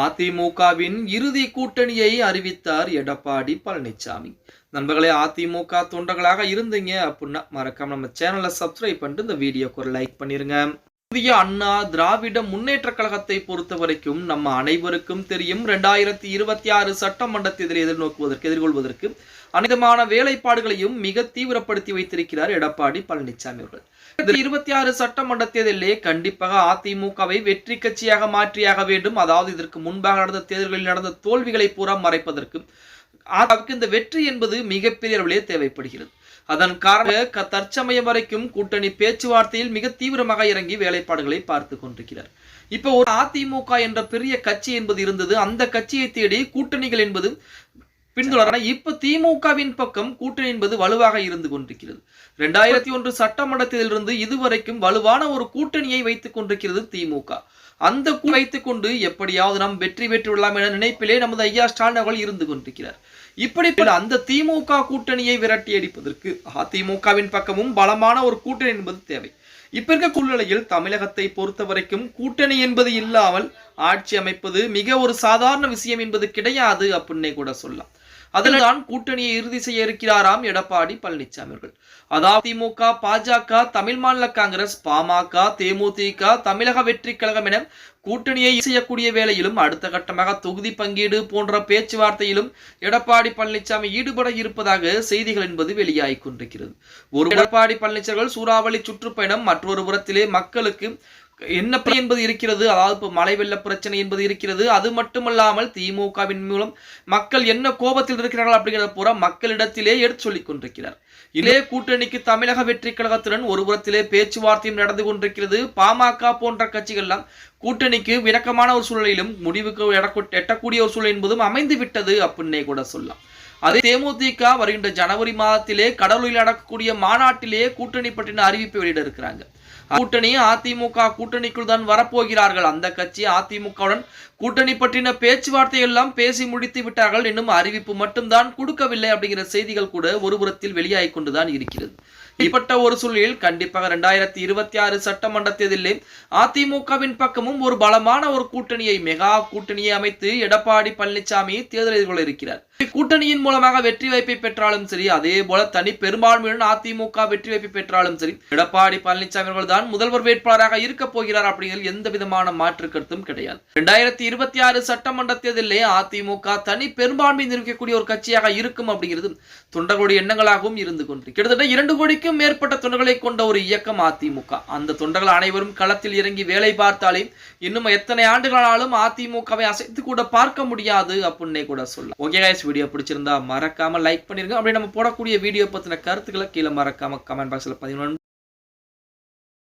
அதிமுகவின் இறுதி கூட்டணியை அறிவித்தார் எடப்பாடி பழனிசாமி நண்பர்களே அதிமுக தொண்டர்களாக இருந்தீங்க அப்படின்னா மறக்காம நம்ம சேனலை சப்ஸ்கிரைப் பண்ணிட்டு இந்த வீடியோக்கு ஒரு லைக் பண்ணிருங்க. புதிய அண்ணா திராவிட முன்னேற்ற கழகத்தை பொறுத்த வரைக்கும் நம்ம அனைவருக்கும் தெரியும். ரெண்டாயிரத்தி இருபத்தி ஆறு சட்டமன்ற தேர்தலை எதிர்நோக்குவதற்கு எதிர்கொள்வதற்கு அனைத்துமான வேலைப்பாடுகளையும் மிக தீவிரப்படுத்தி வைத்திருக்கிறார் எடப்பாடி பழனிசாமி அவர்கள். இருபத்தி ஆறு சட்டமன்ற தேர்தலிலே கண்டிப்பாக அதிமுகவை வெற்றி கட்சியாக மாற்றியாக வேண்டும். அதாவது இதற்கு முன்பாக நடந்த தேர்தல்களில் நடந்த தோல்விகளை பூரா மறைப்பதற்கு ஆதாவுக்கு இந்த வெற்றி என்பது மிகப்பெரிய அளவிலே தேவைப்படுகிறது. அதன் காரணமாக தற்சமயம் வரைக்கும் கூட்டணி பேச்சுவார்த்தையில் மிக தீவிரமாக இறங்கி வேலைப்பாடுகளை பார்த்து கொண்டிருக்கிறார். இப்போ ஒரு அதிமுக என்ற பெரிய கட்சி என்பது இருந்தது. அந்த கட்சியை தேடி கூட்டணிகள் என்பது பின்தொடர இப்ப திமுகவின் பக்கம் கூட்டணி என்பது வலுவாக இருந்து கொண்டிருக்கிறது. ரெண்டாயிரத்தி ஒன்று சட்டமன்றத்திலிருந்து இதுவரைக்கும் வலுவான ஒரு கூட்டணியை வைத்துக் கொண்டிருக்கிறது திமுக. அந்த கூ- வைத்துக் கொண்டு எப்படியாவது நாம் வெற்றி பெற்று விடலாம் என நினைப்பிலே நமது ஐயா ஸ்டாலின் அவர்கள் இருந்து கொண்டிருக்கிறார். இப்படி அந்த திமுக கூட்டணியை விரட்டி அடிப்பதற்கு அதிமுகவின் பக்கமும் பலமான ஒரு கூட்டணி என்பது தேவை. இப்ப இருக்க சூழ்நிலையில் தமிழகத்தை பொறுத்த வரைக்கும் கூட்டணி என்பது இல்லாமல் ஆட்சி அமைப்பது மிக ஒரு சாதாரண விஷயம் என்பது கிடையாது அப்படின்னே கூட சொல்லலாம். அதில்தான் கூட்டணியை இறுதி செய்ய இருக்கிறாராம் எடப்பாடி பழனிசாமி அவர்கள் அதாவது திமுக பாஜக தமிழ் மாநில காங்கிரஸ் பாமக தேமுதிக தமிழக வெற்றி கழகம் என கூட்டணியை செய்யக்கூடிய வேளையிலும் அடுத்த கட்டமாக தொகுதி பங்கீடு போன்ற பேச்சுவார்த்தையிலும் எடப்பாடி பழனிசாமி ஈடுபட இருப்பதாக செய்திகள் என்பது வெளியாகிக் கொண்டிருக்கிறது. ஒரு எடப்பாடி பழனிசாமிகள் சூறாவளி சுற்றுப்பயணம் மற்றொரு புறத்திலே மக்களுக்கு என்ன என்பது இருக்கிறது? அதாவது இப்போ மழை வெள்ள பிரச்சனை என்பது இருக்கிறது. அது மட்டுமல்லாமல் திமுகவின் மூலம் மக்கள் என்ன கோபத்தில் இருக்கிறார்கள் அப்படிங்கிறத பூரா மக்களிடத்திலே எடுத்து சொல்லிக் கொண்டிருக்கிறார். இதே கூட்டணிக்கு தமிழக வெற்றி கழகத்துடன் ஒரு புறத்திலே பேச்சுவார்த்தையும் நடந்து கொண்டிருக்கிறது. பாமக போன்ற கட்சிகள்லாம் கூட்டணிக்கு விளக்கமான ஒரு சூழலிலும் முடிவுக்கு எட்டக்கூடிய ஒரு சூழல் என்பதும் அமைந்து விட்டது அப்படின்னே கூட சொல்லலாம். அதே தேமுதிக வருகின்ற ஜனவரி மாதத்திலே கடலூரில் நடக்கக்கூடிய மாநாட்டிலேயே கூட்டணி பற்றின அறிவிப்பை வெளியிட இருக்கிறாங்க கூட்டணி அதிமுக கூட்டணிக்குள் தான் வரப்போகிறார்கள். அந்த கட்சி அதிமுகவுடன் கூட்டணி பற்றின பேச்சுவார்த்தை எல்லாம் பேசி முடித்து விட்டார்கள். இன்னும் அறிவிப்பு மட்டும்தான் கொடுக்கவில்லை அப்படிங்கிற செய்திகள் கூட ஒருபுறத்தில் வெளியாகி கொண்டுதான் இருக்கிறது. இப்பட்ட ஒரு சூழ்நிலையில் கண்டிப்பாக ரெண்டாயிரத்தி இருபத்தி ஆறு சட்டமன்ற தேர்தலில் அதிமுகவின் பக்கமும் ஒரு பலமான ஒரு கூட்டணியை மெகா கூட்டணியை அமைத்து எடப்பாடி பழனிசாமி தேர்தல் எதிர்கொள்ள இருக்கிறார். கூட்டணியின் மூலமாக வெற்றி வாய்ப்பை பெற்றாலும் சரி அதே போல தனி பெரும்பான்மையுடன் அதிமுக வெற்றி வாய்ப்பை பெற்றாலும் சரி எடப்பாடி பழனிசாமி அவர்கள் தான் முதல்வர் வேட்பாளராக இருக்க போகிறார் அப்படிங்கிறது எந்த விதமான மாற்று கருத்தும் கிடையாது. ரெண்டாயிரத்தி இருபத்தி ஆறு சட்டமன்ற தேர்தலிலே அதிமுக தனி பெரும்பான்மை நிரூபிக்கக்கூடிய ஒரு கட்சியாக இருக்கும் அப்படிங்கிறது தொண்டர்களுடைய எண்ணங்களாகவும் இருந்து கொண்டு கிட்டத்தட்ட இரண்டு கோடிக்கு கோடிக்கும் மேற்பட்ட தொண்டர்களை கொண்ட ஒரு இயக்கம் அதிமுக. அந்த தொண்டர்கள் அனைவரும் களத்தில் இறங்கி வேலை பார்த்தாலே இன்னும் எத்தனை ஆண்டுகளாலும் அதிமுகவை அசைத்து கூட பார்க்க முடியாது அப்படின்னே கூட சொல்லலாம். ஓகே கைஸ் வீடியோ பிடிச்சிருந்தா மறக்காம லைக் பண்ணிருங்க. அப்படியே நம்ம போடக்கூடிய வீடியோ பத்தின கருத்துக்களை கீழே மறக்காம கமெண்ட் பாக்ஸ்ல பதினொன்று